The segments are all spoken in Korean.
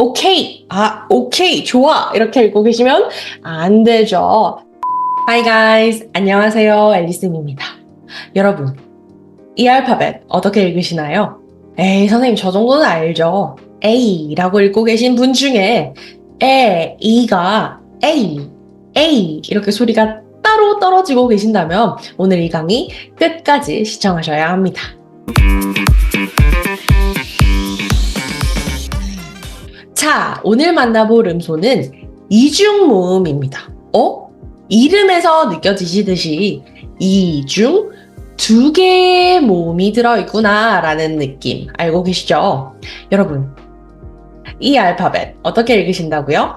오케이, 아, 오케이, 좋아. 이렇게 읽고 계시면 안 되죠. Hi guys. 안녕하세요. 앨리슨입니다. 여러분, 이 알파벳 어떻게 읽으시나요? 에이, 선생님, 저 정도는 알죠. A라고 읽고 계신 분 중에 에, 이가 A 이렇게 소리가 따로 떨어지고 계신다면 오늘 이 강의 끝까지 시청하셔야 합니다. 자, 오늘 만나볼 음소는 이중 모음입니다. 어? 이름에서 느껴지시듯이 이중 두 개의 모음이 들어있구나 라는 느낌 알고 계시죠? 여러분, 이 알파벳 어떻게 읽으신다고요?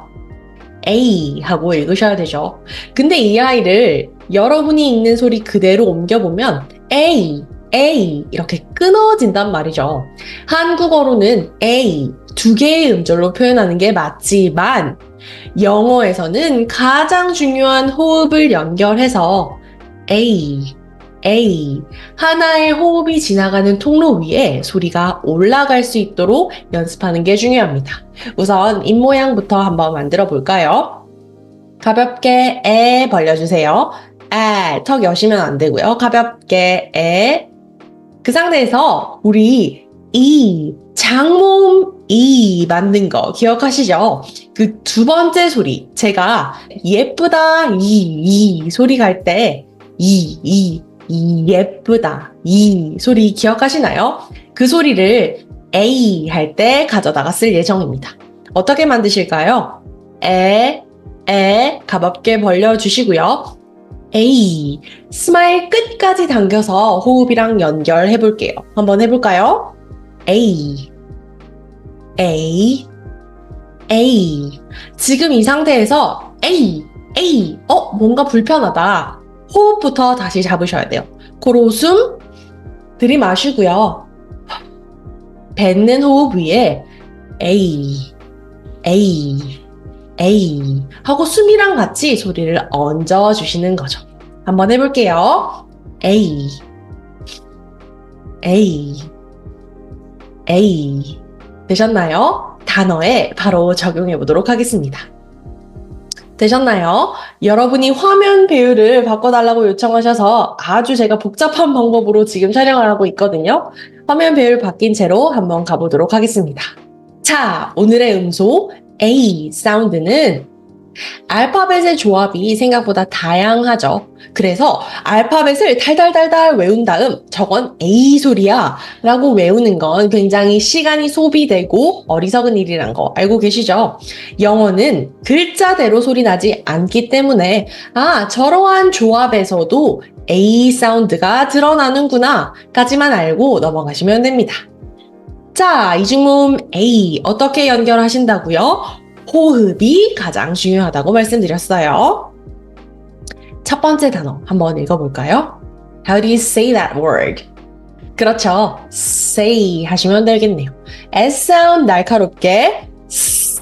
A 하고 읽으셔야 되죠. 근데 이 아이를 여러분이 읽는 소리 그대로 옮겨보면 A, A 이렇게 끊어진단 말이죠. 한국어로는 A 두 개의 음절로 표현하는 게 맞지만 영어에서는 가장 중요한 호흡을 연결해서 A, A 하나의 호흡이 지나가는 통로 위에 소리가 올라갈 수 있도록 연습하는 게 중요합니다. 우선 입 모양부터 한번 만들어 볼까요? 가볍게 에 벌려주세요. 에, 턱 여시면 안 되고요. 가볍게 에. 그 상태에서 우리 이 장모음 이 만든 거 기억하시죠? 그 두 번째 소리 제가 예쁘다 이 이 소리 갈 때 이 이 이 예쁘다 이 소리 기억하시나요? 그 소리를 A 할 때 가져다가 쓸 예정입니다. 어떻게 만드실까요? 에, 에 가볍게 벌려주시고요. A 스마일 끝까지 당겨서 호흡이랑 연결해 볼게요. 한번 해볼까요? A A A 지금 이 상태에서 A A 어 뭔가 불편하다. 호흡부터 다시 잡으셔야 돼요. 코로 숨 들이마시고요. 뱉는 호흡 위에 A A A 하고 숨이랑 같이 소리를 얹어 주시는 거죠. 한번 해볼게요. A A A 되셨나요? 단어에 바로 적용해 보도록 하겠습니다. 되셨나요? 여러분이 화면 배율을 바꿔달라고 요청하셔서 아주 제가 복잡한 방법으로 지금 촬영을 하고 있거든요. 화면 배율 바뀐 채로 한번 가보도록 하겠습니다. 자, 오늘의 음소 A 사운드는 알파벳의 조합이 생각보다 다양하죠. 그래서 알파벳을 달달달달 외운 다음 저건 A 소리야 라고 외우는 건 굉장히 시간이 소비되고 어리석은 일이란 거 알고 계시죠? 영어는 글자대로 소리 나지 않기 때문에 아, 저러한 조합에서도 A 사운드가 드러나는구나 까지만 알고 넘어가시면 됩니다. 자, 이중모음 A 어떻게 연결하신다고요? 호흡이 가장 중요하다고 말씀드렸어요. 첫 번째 단어 한번 읽어볼까요? How do you say that word? 그렇죠. say 하시면 되겠네요. S 사운드 날카롭게 s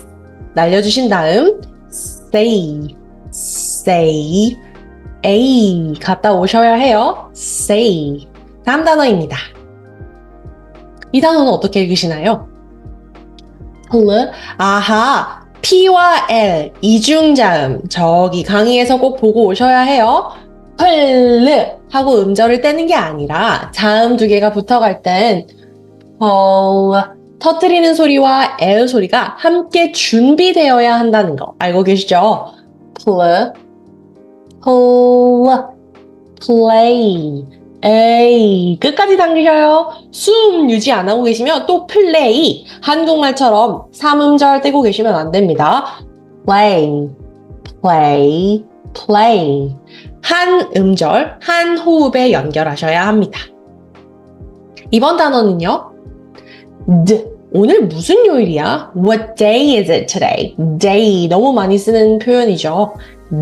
날려주신 다음 say, say, a 갔다 오셔야 해요. say. 다음 단어입니다. 이 단어는 어떻게 읽으시나요? 플, 아하, P와 L 이중자음 저기 강의에서 꼭 보고 오셔야 해요. 플 하고 음절을 떼는 게 아니라 자음 두 개가 붙어갈 땐 어, 터뜨리는 소리와 L 소리가 함께 준비되어야 한다는 거 알고 계시죠? 플, 플, play, 에이 끝까지 당기셔요. 숨 유지 안 하고 계시면 또 플레이 한국말처럼 삼음절 떼고 계시면 안 됩니다. play, play, play 한 음절 한 호흡에 연결하셔야 합니다. 이번 단어는요. D 오늘 무슨 요일이야? What day is it today? Day 너무 많이 쓰는 표현이죠.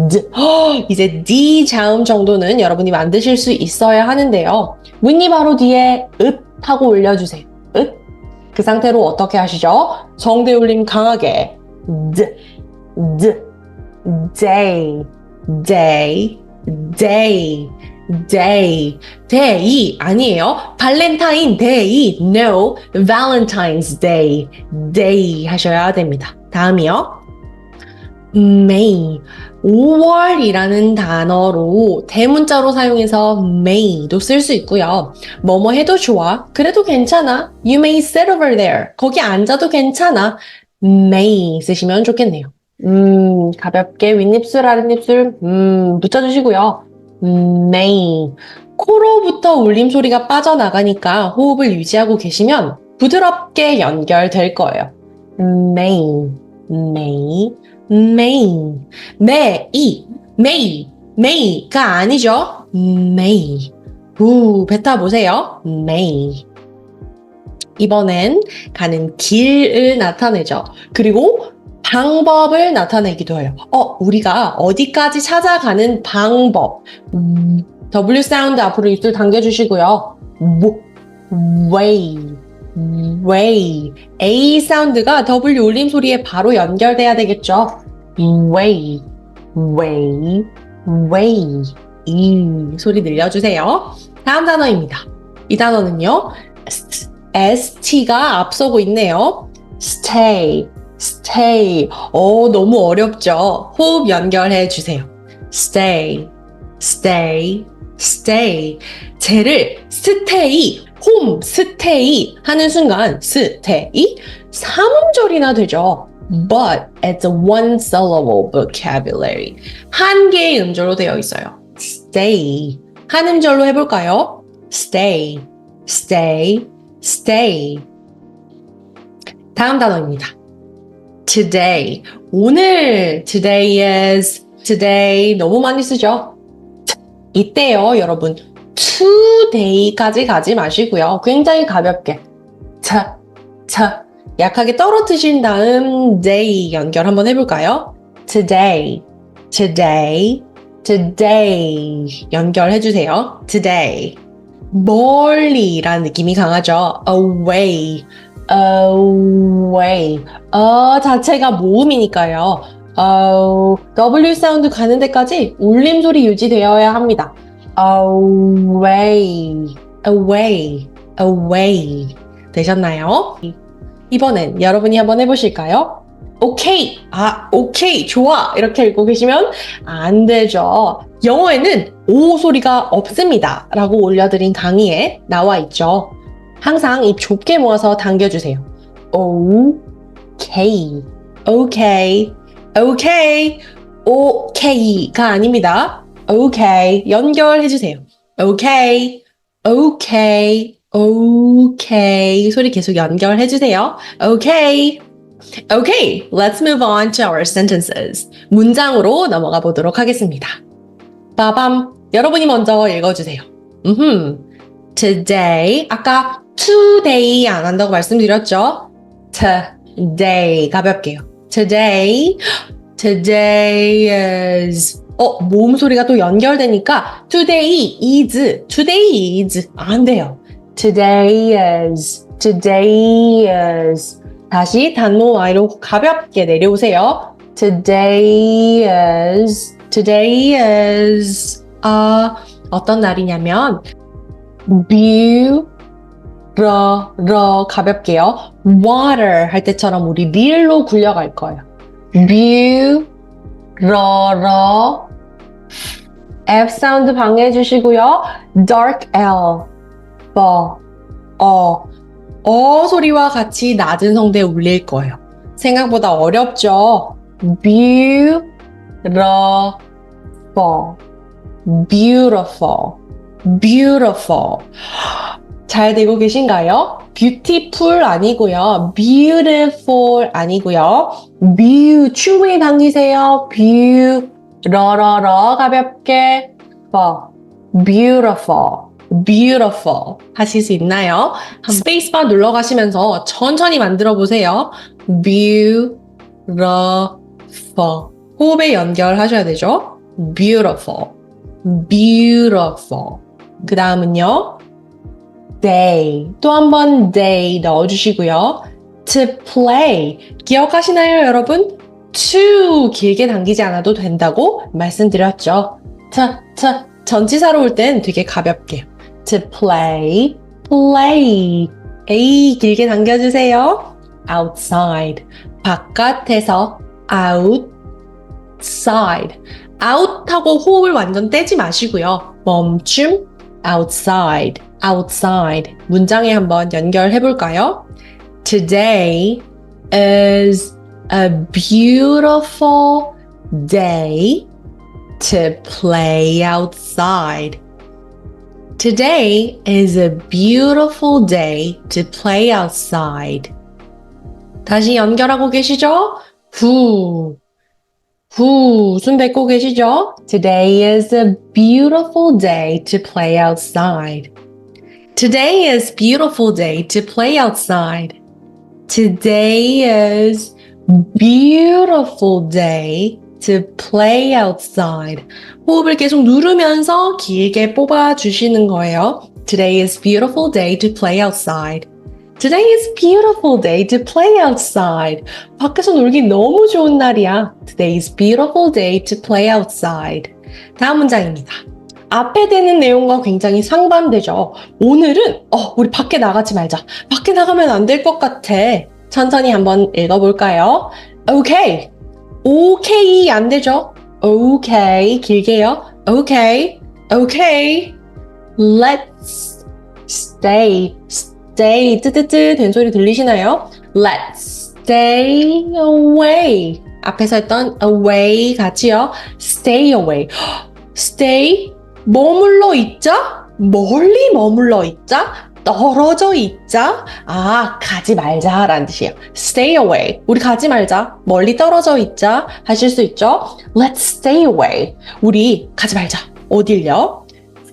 D. 허, 이제 D 자음 정도는 여러분이 만드실 수 있어야 하는데요. 윗니 바로 뒤에 읍 하고 올려주세요. 읍. 그 상태로 어떻게 하시죠? 성대 울림 강하게. D, D, day, day, day. day. day 아니에요. 발렌타인 데이. No. Valentine's Day. day 하셔야 됩니다. 다음이요. May. 5월이라는 단어로 대문자로 사용해서 may도 쓸 수 있고요. 뭐뭐 해도 좋아. 그래도 괜찮아. You may sit over there. 거기 앉아도 괜찮아. may 쓰시면 좋겠네요. 음, 가볍게 윗입술, 아랫입술, 음, 붙여주시고요. 음, may. 코로부터 울림 소리가 빠져나가니까 호흡을 유지하고 계시면 부드럽게 연결될 거예요. may, may, may. may, may, may가 아니죠. may. 후, 뱉어 보세요. may. 이번엔 가는 길을 나타내죠. 그리고 방법을 나타내기도 해요. 어, 우리가 어디까지 찾아가는 방법. 음, W 사운드 앞으로 입술 당겨주시고요. 뭐, way, way. A 사운드가 W 울림 소리에 바로 연결돼야 되겠죠. way, way, way. 이 소리 늘려주세요. 다음 단어입니다. 이 단어는요. ST가 앞서고 있네요. stay, stay. 어, 너무 어렵죠? 호흡 연결해 주세요. stay, stay, stay. 쟤를 stay 하는 순간 stay 3음절이나 되죠. But it's a one syllable vocabulary. 한 개의 음절로 되어 있어요. stay. 한 음절로 해볼까요? stay, stay, stay. 다음 단어입니다. today. 오늘 today is today 너무 많이 쓰죠? 이때요, 여러분. Today까지 가지 마시고요. 굉장히 가볍게 차, 차 약하게 떨어뜨신 다음 day 연결 한번 해볼까요? today, today, today 연결해 주세요. today 멀리라는 느낌이 강하죠. away, away. 어 자체가 모음이니까요. 어, W 사운드 가는 데까지 울림 소리 유지되어야 합니다. Away, away, away. 되셨나요? 이번엔 여러분이 한번 해보실까요? 오케이, 아, 오케이, 좋아. 이렇게 읽고 계시면 안 되죠. 영어에는 오 소리가 없습니다. 라고 올려드린 강의에 나와 있죠. 항상 입 좁게 모아서 당겨주세요. 오케이, 오케이, 오케이, 오케이가 아닙니다. 오케이, 연결해 주세요. 오케이, 오케이, 오케이. 소리 계속 연결해 주세요. 오케이. Okay, let's move on to our sentences. 문장으로 넘어가 보도록 하겠습니다. 빠밤. 여러분이 먼저 읽어주세요. 음흠. Today. 아까 today 안 한다고 말씀드렸죠? Today. 가볍게요. Today. Today is. 어, 모음 소리가 또 연결되니까 today is. Today is. 안 돼요. Today is. Today is. 다시 단모 Y로 가볍게 내려오세요. Today is, today is, 아, 어떤 날이냐면, beau, 러, 러, 가볍게요. water 할 때처럼 우리 릴로 굴려갈 거예요. beau, 러, 러, F 사운드 방해해 주시고요. dark L, 버, 어, 어 소리와 같이 낮은 성대 울릴 거예요. 생각보다 어렵죠? beautiful, beautiful, beautiful. 잘 되고 계신가요? beautiful 아니고요. beautiful 아니고요. beau 충분히 당기세요. beau 러러러 가볍게 for beautiful. beautiful 하실 수 있나요? 스페이스바 눌러 가시면서 천천히 만들어 보세요. beautiful 호흡에 연결하셔야 되죠. beautiful beautiful 그 다음은요. day 또 한 번 day 넣어주시고요. to play 기억하시나요 여러분? To 길게 당기지 않아도 된다고 말씀드렸죠. to, to, 전치사로 올 땐 되게 가볍게. To play, play. A 길게 당겨주세요. outside. 바깥에서 outside. out 하고 호흡을 완전 떼지 마시고요. 멈춤, outside, outside. 문장에 한번 연결해 볼까요? Today is a beautiful day to play outside. Today is a beautiful day to play outside. 다시 연결하고 계시죠? 후. 후, 숨 뱉고 계시죠? Today is a beautiful day to play outside. Today is beautiful day to play outside. Today is beautiful day to play outside. 호흡을 계속 누르면서 길게 뽑아 주시는 거예요. Today is beautiful day to play outside. Today is beautiful day to play outside. 밖에서 놀기 너무 좋은 날이야. Today is beautiful day to play outside. 다음 문장입니다. 앞에 되는 내용과 굉장히 상반되죠. 오늘은 어, 우리 밖에 나가지 말자. 밖에 나가면 안 될 것 같아. 천천히 한번 읽어볼까요? Okay. 오케이 안 되죠? 오케이 길게요. 오케이. 오케이. Let's stay. stay 뜨뜨뜨 된 소리 들리시나요? Let's stay away. 앞에서 했던 away 같이요. stay away. stay 머물러 있자? 멀리 머물러 있자? 떨어져 있자? 아, 가지 말자라는 뜻이에요. stay away. 우리 가지 말자. 멀리 떨어져 있자. 하실 수 있죠? Let's stay away. 우리 가지 말자. 어딜요?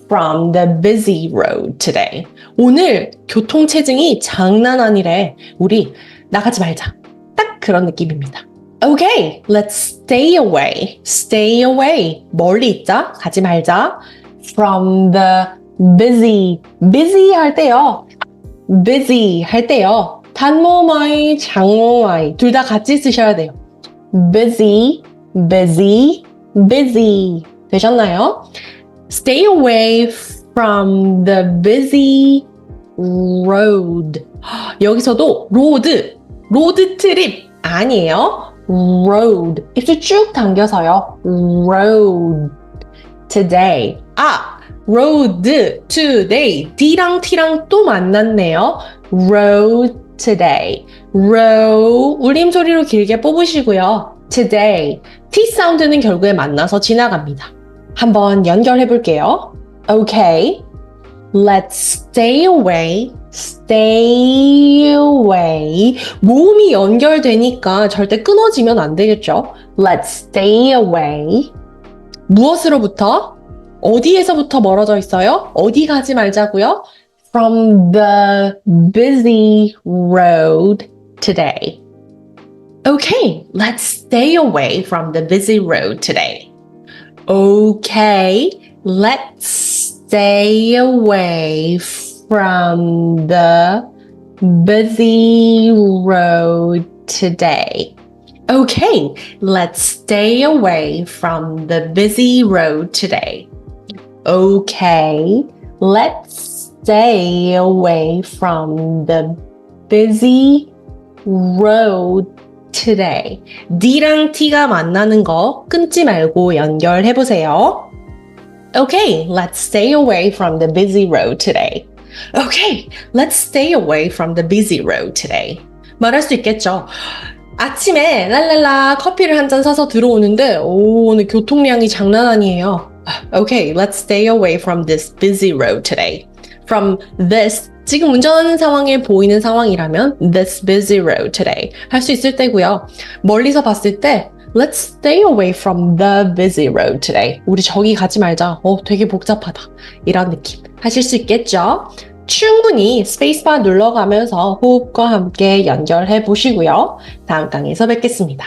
From the busy road today. 오늘 교통체증이 장난 아니래. 우리 나가지 말자. 딱 그런 느낌입니다. Okay, let's stay away. Stay away. 멀리 있자. 가지 말자. From the busy. busy 할 때요. busy 할 때요. 단모마이, 장모마이 둘 다 같이 쓰셔야 돼요. busy, busy, busy. 되셨나요? Stay away from the busy road. 여기서도 로드, 로드 트립 아니에요. road. 입술 쭉 당겨서요. road. today. 아, road today. D랑 T랑 또 만났네요. road today. row 울림 소리로 길게 뽑으시고요. today. T 사운드는 결국에 만나서 지나갑니다. 한번 연결해 볼게요. Okay. Let's stay away. Stay away. 모음이 연결되니까 절대 끊어지면 안 되겠죠? Let's stay away. 무엇으로부터? 어디에서부터 멀어져 있어요? 어디 가지 말자고요? From the busy road today. Okay, let's stay away from the busy road today. Okay, let's stay away from the busy road today. Okay, let's stay away from the busy road today. Okay, let's stay away from the busy road today. D랑 T가 만나는 거 끊지 말고 연결해 보세요. Okay, let's stay away from the busy road today. Okay, let's stay away from the busy road today. 말할 수 있겠죠. 아침에 랄랄라 커피를 한 잔 사서 들어오는데 오, 오늘 교통량이 장난 아니에요. Okay, let's stay away from this busy road today. From this 지금 운전하는 상황에 보이는 상황이라면 this busy road today 할 수 있을 때고요. 멀리서 봤을 때 Let's stay away from the busy road today. 우리 저기 가지 말자. 어, 되게 복잡하다. 이런 느낌 하실 수 있겠죠? 충분히 스페이스바 눌러가면서 호흡과 함께 연결해 보시고요. 다음 강의에서 뵙겠습니다.